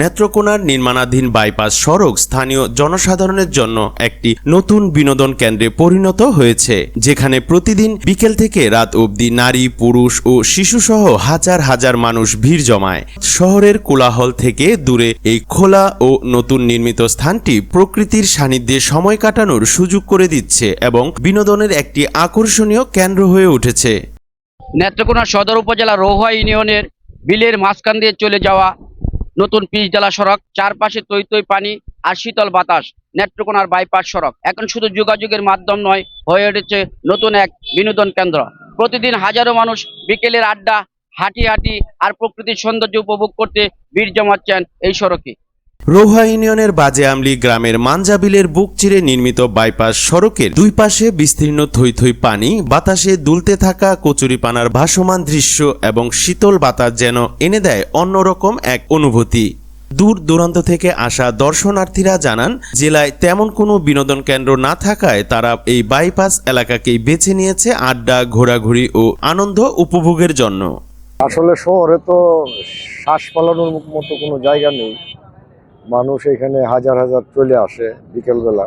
নেত্রকোনার নির্মাণাধীন বাইপাস সড়ক স্থানীয় জনসাধারণের জন্য একটি নতুন বিনোদন কেন্দ্রে পরিণত হয়েছে, যেখানে প্রতিদিন বিকেল থেকে রাত অবধি নারী, পুরুষ ও শিশুসহ হাজার হাজার মানুষ ভিড় জমায়। শহরের কোলাহল থেকে দূরে এই খোলা ও নতুন নির্মিত স্থানটি প্রকৃতির সান্নিধ্যে সময় কাটানোর সুযোগ করে দিচ্ছে এবং বিনোদনের একটি আকর্ষণীয় কেন্দ্র হয়ে উঠেছে। নেত্রকোনা সদর উপজেলা রৌহা ইউনিয়নের বিলের মাঝখান দিয়ে চলে যাওয়া নতুন পিচডালা সড়ক, চারপাশে তৈ তৈ পানি আর শীতল বাতাস, নেত্রকোনার বাইপাস সড়ক। এখন শুধু যোগাযোগের মাধ্যম নয়, হয়ে উঠেছে নতুন এক বিনোদন কেন্দ্র। প্রতিদিন হাজারো মানুষ বিকেলের আড্ডা হাঁটি হাঁটি আর প্রকৃতির সৌন্দর্য উপভোগ করতে ভিড় জমাচ্ছেন এই সড়কে। রোহা ইউনিয়নের বাজেআমলি গ্রামের মাঞ্জাবিলের বুক চিরে নির্মিত বাইপাস সড়কের দুই পাশে বিস্তীর্ণ থই থই পানি, বাতাসে দুলতে থাকা কচুরিপানার ভাসমান দৃশ্য এবং শীতল বাতাস যেন এনে দেয় অন্যরকম এক অনুভূতি। দূর দূরান্ত থেকে আসা দর্শনার্থীরা জানান, জেলায় তেমন কোনো বিনোদন কেন্দ্র না থাকায় তারা এই বাইপাস এলাকাকেই বেছে নিয়েছে আড্ডা, ঘোরাঘুরি ও আনন্দ উপভোগের জন্য। আসলে শহরে তো শ্বাস পালানোর মতো কোনো জায়গা নেই। মানুষ এখানে হাজার হাজার চলে আসে বিকেলবেলা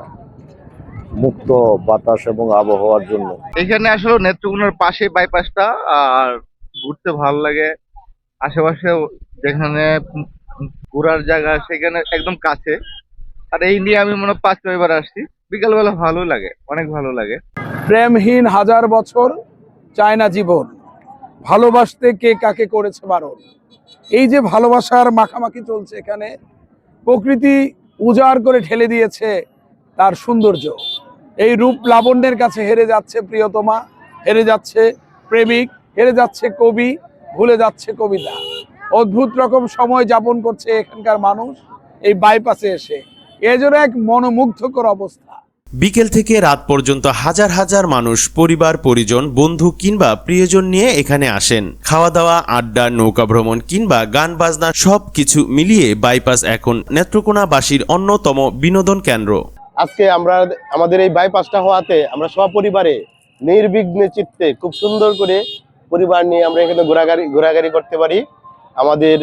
মুক্ত বাতাস এবং আবহাওয়ার জন্য। এখানে আসলে নেত্রকোনার পাশে বাইপাসটা আর ঘুরতে ভালো লাগে। আশেপাশে যেখানে ঘোরার জায়গা সেখানে একদম কাছে। আর এই নিয়ে আমি মনে হয় পাঁচ ছয়বার আসছি। বিকালবেলা ভালো লাগে অনেক ভালো লাগে। প্রেমহীন হাজার বছর চায় না জীবন। ভালোবাসতে কে কাকে করেছে বারণ? এই যে ভালোবাসার মাখামাখি চলছে এখানে প্রকৃতি উজাড় করে ঠেলে দিয়েছে তার সৌন্দর্য। এই রূপ লাবণ্যের কাছে হেরে যাচ্ছে প্রিয়তমা, হেরে যাচ্ছে প্রেমিক, হেরে যাচ্ছে কবি, ভুলে যাচ্ছে কবিতা। অদ্ভুত রকম সময় যাপন করছে এখানকার মানুষ, এই বাইপাসে এসে। এজন্য এক মনোমুগ্ধকর অবস্থা। বিকেল থেকে রাত পর্যন্ত হাজার হাজার মানুষ, পরিবার, পরিজন, বন্ধু কিংবা প্রিয়জন নিয়ে এখানে আসেন। খাওয়া দাওয়া আড্ডা, নৌকা ভ্রমণ কিংবা গান বাজনা সব কিছু মিলিয়ে বাইপাস এখন নেত্রকোনাবাসীর অন্যতম বিনোদন কেন্দ্র। আজকে আমরা আমাদের এই বাইপাসটা হওয়াতে আমরা সপরিবারে নির্বিঘ্নে চিত্তে খুব সুন্দর করে পরিবার নিয়ে আমরা এখানে ঘোরাঘুরি ঘোরাঘুরি করতে পারি। আমাদের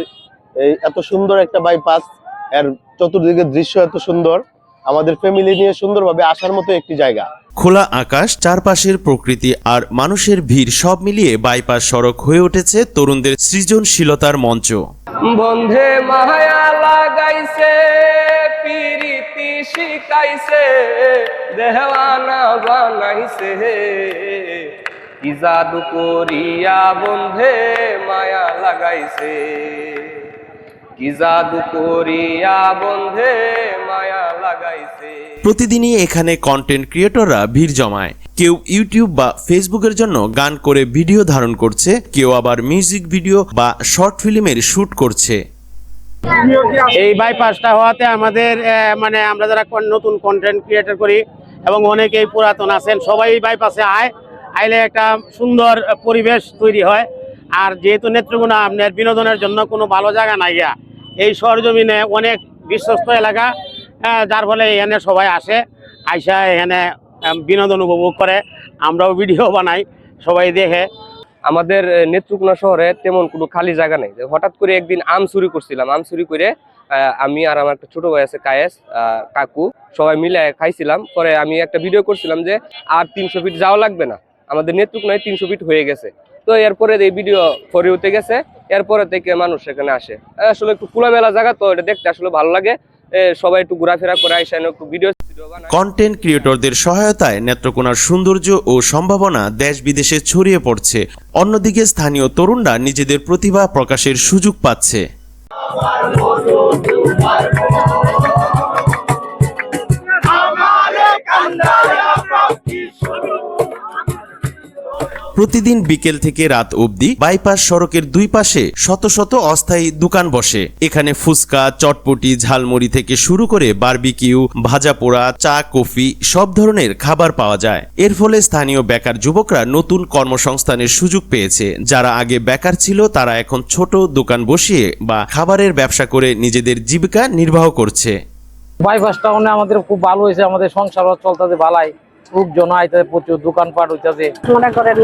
এই এত সুন্দর একটা বাইপাস, এর চতুর্দিকের দৃশ্য এত সুন্দর। আমাদের ফ্যামিলি নিয়ে সুন্দরভাবে আসার মতো একটি জায়গা। খোলা আকাশ চারপাশের প্রকৃতি আর মানুষের ভিড় সব মিলিয়ে বাইপাস সড়ক হয়ে উঠেছে তরুণদের সৃজনশীলতার মঞ্চ। বন্ধে মায়া লাগাইছে পিরিতি শিখাইছে দেহওয়ানা বানাইছে। কি জাদু করিয়া বন্ধে মায়া লাগাইছে কি জাদু করিয়া বন্ধে মায়া লাগাইছে। প্রতিদিনই এখানে কন্টেন্ট ক্রিয়েটররা ভিড় জমায়। কেউ ইউটিউব বা ফেসবুকের জন্য গান করে ভিডিও ধারণ করছে কেউ আবার মিউজিক ভিডিও বা শর্ট ফিল্মের শুট করছে। এই বাইপাসটা হওয়াতে আমাদের মানে আমরা যারা নতুন কন্টেন্ট ক্রিয়েটর করি এবং অনেকেই পুরাতন আছেন সবাই এই বাইপাসে আয়। আইলে একটা সুন্দর পরিবেশ তৈরি হয়। আর যেহেতু নেত্রকোনা আপনার বিনোদনের জন্য কোনো ভালো জায়গা নাই গিয়া এই সরজমিনে অনেক বিশ্বস্ত এলাকা। যার ফলে এখানে সবাই আসে, আইসা এখানে বিনোদন উপভোগ করে। আমরাও ভিডিও বানাই, সবাই দেখে। আমাদের নেত্রকোনা শহরে তেমন কোনো খালি জায়গা নেই। হঠাৎ করে একদিন আম চুরি করছিলাম। আম চুরি করে আমি আর আমার একটা ছোট ভাই আছে, কায়েস কাকু, সবাই মিলে খাইছিলাম। পরে আমি একটা ভিডিও করছিলাম যে, আর তিনশো ফিট যাওয়া লাগবে না। আমাদের নেত্রকোনায় তিনশো ফিট হয়ে গেছে। তো এরপরে এই ভিডিও ফরে উঠে গেছে। এরপরে থেকে মানুষ এখানে আসে। আসলে একটু খোলামেলা জায়গা তো এটা দেখতে আসলে ভালো লাগে। সবাই একটু ঘোরাফেরা করে একটু ভিডিও কন্টেন্ট ক্রিয়েটরদের সহায়তায় নেত্রকোনার সৌন্দর্য ও সম্ভাবনা দেশ বিদেশে ছড়িয়ে পড়ছে। অন্যদিকে স্থানীয় তরুণরা নিজেদের প্রতিভা প্রকাশের সুযোগ পাচ্ছে। প্রতিদিন বিকেল থেকে রাত অবধি বাইপাস সড়কের দুই পাশে শত শত অস্থায়ী দোকান বসে। এখানে ফুচকা, চটপটি, ঝালমুড়ি থেকে শুরু করে বারবিকিউ ভাজা পোড়া চা, কফি সব ধরনের খাবার পাওয়া যায়। এর ফলে স্থানীয় বেকার যুবকরা নতুন কর্মসংস্থানের সুযোগ পেয়েছে। যারা আগে বেকার ছিল, তারা এখন ছোট দোকান বসিয়ে বা খাবারের ব্যবসা করে নিজেদের জীবিকা নির্বাহ করছে। বাইপাসটা মানে আমাদের খুব ভালো হয়েছে, আমাদের সংসার চলতেছে ভালাই। লোকজন আইতে প্রচুর দোকানপাট হইতাছে। মনে করেন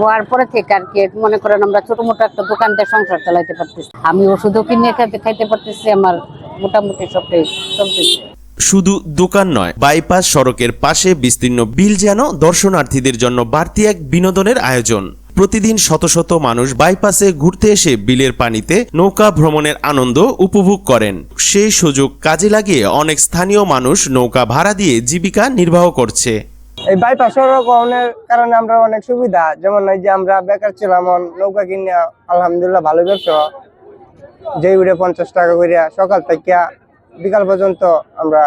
হওয়ার পরে থেকে আর কি মনে করেন আমরা ছোট মোটো একটা দোকান দিয়ে সংসার চালাইতে পারতেছি। আমি ওষুধও কিনে খাইতে খাইতে পারতেছি আমার মোটামুটি সবটাই চলতেছে। শুধু দোকান নয় বাইপাস সড়কের পাশে বিস্তীর্ণ বিল যেন দর্শনার্থীদের জন্য বাড়তি এক বিনোদনের আয়োজন। প্রতিদিন শত শত মানুষ বাইপাসে ঘুরতে এসে বিলের পানিতে নৌকা ভ্রমণের আনন্দ উপভোগ করেন। সেই সুযোগ কাজে লাগিয়ে অনেক স্থানীয় মানুষ নৌকা ভাড়া দিয়ে জীবিকা নির্বাহ করছে। এই বাইপাস সড়কের কারণে আমরা অনেক সুবিধা। যেমন এই যে আমরা বেকার ছিলাম নৌকা কিনে আলহামদুলিল্লাহ ভালো ব্যবসা। যে উড়ে পঞ্চাশ টাকা করে সকাল থেকে বিকাল পর্যন্ত আমরা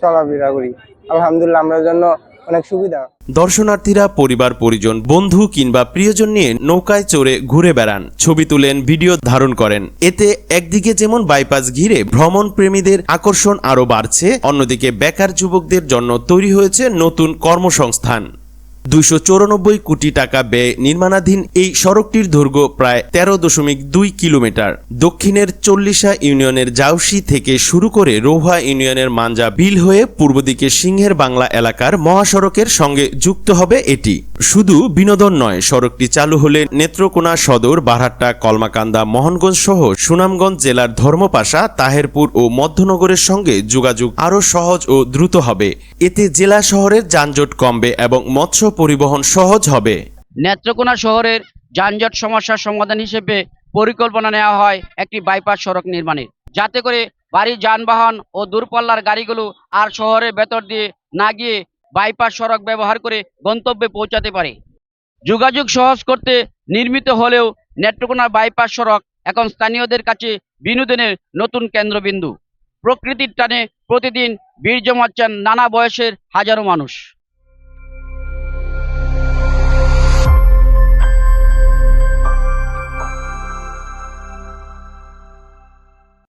চলাফেরা করি। আলহামদুলিল্লাহ, আমরা জন্য অনেক সুবিধা। দর্শনার্থীরা, পরিবার, পরিজন, বন্ধু কিংবা প্রিয়জন নিয়ে নৌকায় চড়ে ঘুরে বেড়ান। ছবি তুলেন, ভিডিও ধারণ করেন। এতে একদিকে যেমন বাইপাস ঘিরে ভ্রমণ প্রেমীদের আকর্ষণ আরও বাড়ছে, অন্যদিকে বেকার যুবকদের জন্য তৈরি হয়েছে নতুন কর্মসংস্থান। দুইশো কোটি টাকা ব্যয়ে নির্মাণাধীন এই সড়কটির দৈর্ঘ্য প্রায় তেরো দশমিক দুই কিলোমিটার। দক্ষিণের চল্লিশা ইউনিয়নের জাউসি থেকে শুরু করে রোহা ইউনিয়নের মাঞ্জা বিল হয়ে পূর্ব দিকে সিংহের বাংলা এলাকার মহাসড়কের সঙ্গে যুক্ত হবে এটি। শুধু বিনোদন নয়, সড়কটি চালু হলে নেত্রকোনা সদর, বারহাট্টা, কলমাকান্দা, মোহনগঞ্জ সহ সুনামগঞ্জ জেলার ধর্মপাশা, তাহেরপুর ও মধ্যনগরের সঙ্গে যোগাযোগ আরও সহজ ও দ্রুত হবে। এতে জেলা শহরের যানজট কমবে এবং মৎস্য পরিবহন সহজ হবে। নেত্রকোনা শহরের যানজট সমস্যার সমাধান হিসেবে পরিকল্পনা নেওয়া হয় একটি বাইপাস সড়ক নির্মাণের। যাতে করে বাড়ি যানবাহন ও দূরপাল্লার গাড়িগুলো আর শহরের ভেতর দিয়ে না গিয়ে বাইপাস সড়ক ব্যবহার করে গন্তব্যে পৌঁছাতে পারে। যোগাযোগ সহজ করতে নির্মিত হলেও নেত্রকোনার বাইপাস সড়ক এখন স্থানীয়দের কাছে বিনোদনের নতুন কেন্দ্রবিন্দু। প্রকৃতির টানে প্রতিদিন বীর জমাচ্ছেন নানা বয়সের হাজারো মানুষ।